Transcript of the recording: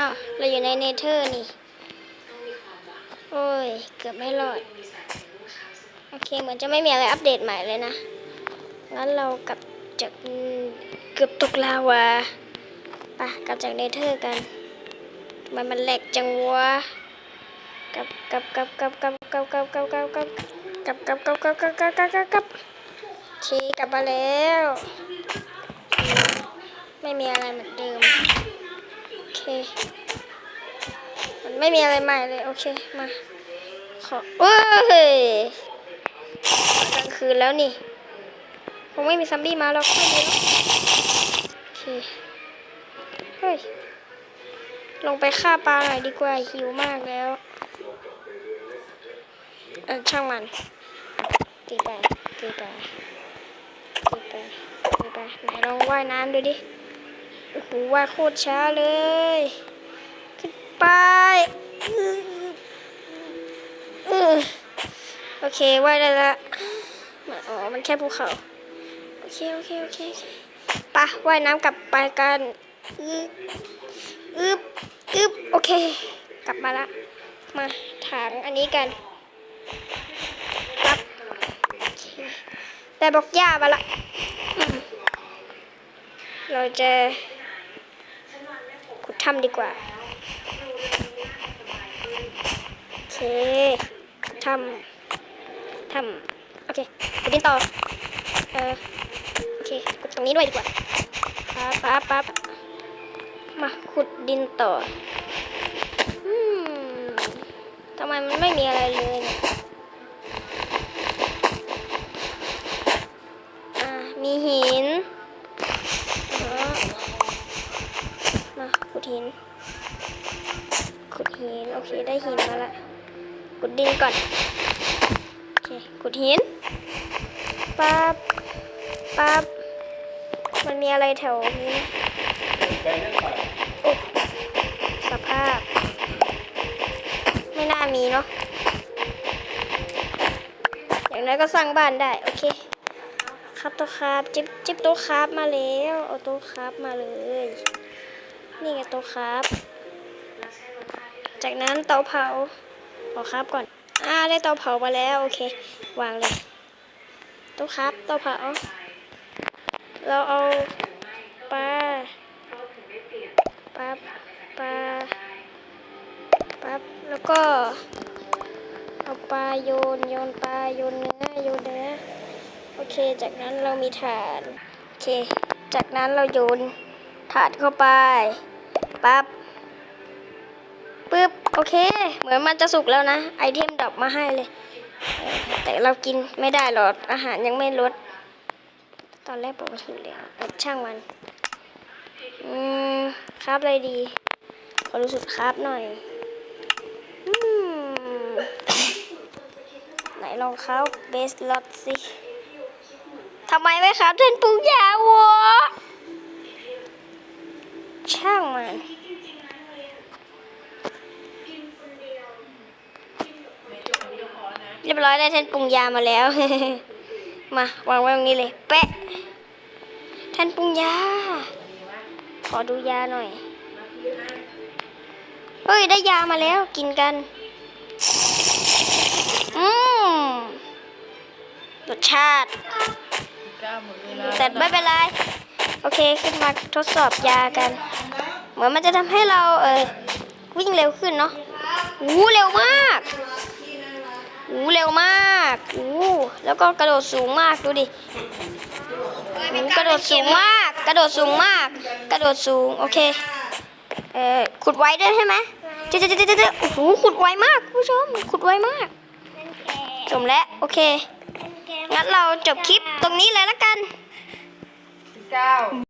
อ้าวเราอยู่ในเนเธอร์นี่ โอ้ย เกือบไม่รอด โอเค เหมือนจะไม่มีอะไรอัปเดตใหม่เลยนะ งั้นเรากลับจากเกือบตกลาวาไปกลับจากเนเธอร์กันทำไมมันแหลกจังวะกลับกลับกลับกลับกลับกลับกลับกลับกลับกลับกลับกลับกลับกลับกลับกลับกลับกลับกลับโอเคกลับมาแล้ว ไม่มีอะไรเหมือนเดิม มันไม่มีอะไรใหม่เลย โอเค มา ขอเอ้ยกลางคืนแล้วนี่ คงไม่มีซัมบี้มาหรอกไม่มีหรอกโอเค เฮ้ย ลงไปฆ่าปลาหน่อยดีกว่า หิวมากแล้วเออช่างมัน ตีไปตีไปตีไปตีไปไหนลองว่ายน้ำดูดิ โอ้โหว่ายโคตรช้าเลย ขึ้นไปโอเคว่ายได้ละมันอ๋อ มันแค่ภูเขา โอเค โอเค โอเคปะว่ายน้ำกลับไปกันอึบอึบอึบโอเค กลับมาละ มาถังอันนี้กันครับโอเคได้บอกหญ้ามาละ เราจะำดีกว่า โอเคทำทำโอเคไปดินต่อ เออโอเคขุดตรงนี้ด้วยดีกว่าปั๊บปั๊บปั๊บมาขุดดินต่อทำไมมันไม่มีอะไรเลยเนี่ย อเคได้หินมาละขุดดินก่อน โอเคขุดหินปั๊บปั๊บมันมีอะไรแถวนี้นะโอ้สภาพ ไม่น่ามีเนาะอย่างน้อยก็สร้างบ้านได้ โอเค ครับตัวครับจิ๊บจิ๊บต๊ะครับมาแล้ว เอาต๊ะครับมาเลย นี่ไงต๊ะครับ จากนั้นเตาเผาขอครับก่อน อ่าได้เตาเผามาแล้วโอเค วางเลยต๊ะครับเตาเผา เราเอาปลาปั๊บปลาปั๊บแล้วก็เอาปลาโยนโยนปลาโยนเนื้อโยนเนื้อโอเค จากนั้นเรามีถาดโอเค จากนั้นเราโยนถาดเข้าไป ปั๊บ ปึ๊บโอเค เหมือนมันจะสุกแล้วนะ ไอเทมดรอปมาให้เลย แต่เรากินไม่ได้หรอกอาหารยังไม่ลด ตอนแรกบอกว่าถึงแล้วออช่างมัน อืมครับอะไรดีขอรู้สึกครับหน่อยอืมไหนลองครับเบสลอตสิทำไมไม่ครับเทนปุงยาวะช่างมัน รียบร้อยได้เทนปรุงยามาแล้ว มาวางไว้ตรงนี้เลย แปะแทนปรุงยา ขอดูยาหน่อย เฮ้ย ได้ยามาแล้วกินกัน อืมรสชาติ แต่ไม่เป็นไร โอเค ขึ้นมาทดสอบยากัน เหมือนมันจะทำให้เราเออวิ่งเร็วขึ้นเนาะอู้เร็วมาก อู้เร็วมากอู้แล้วก็กระโดดสูงมากดูดิอู้กระโดดสูงมาก กระโดดสูงมาก กระโดดสูงโอเคเออขุดไว้ด้วยใช่ไหมเจ๊เจ๊เจ๊เจ๊เจ๊โอ้โหขุดไวมากคุณผู้ชมขุดไวมากจมแล้วโอเคงั้นเราจบคลิปตรงนี้เลยละกันเก้า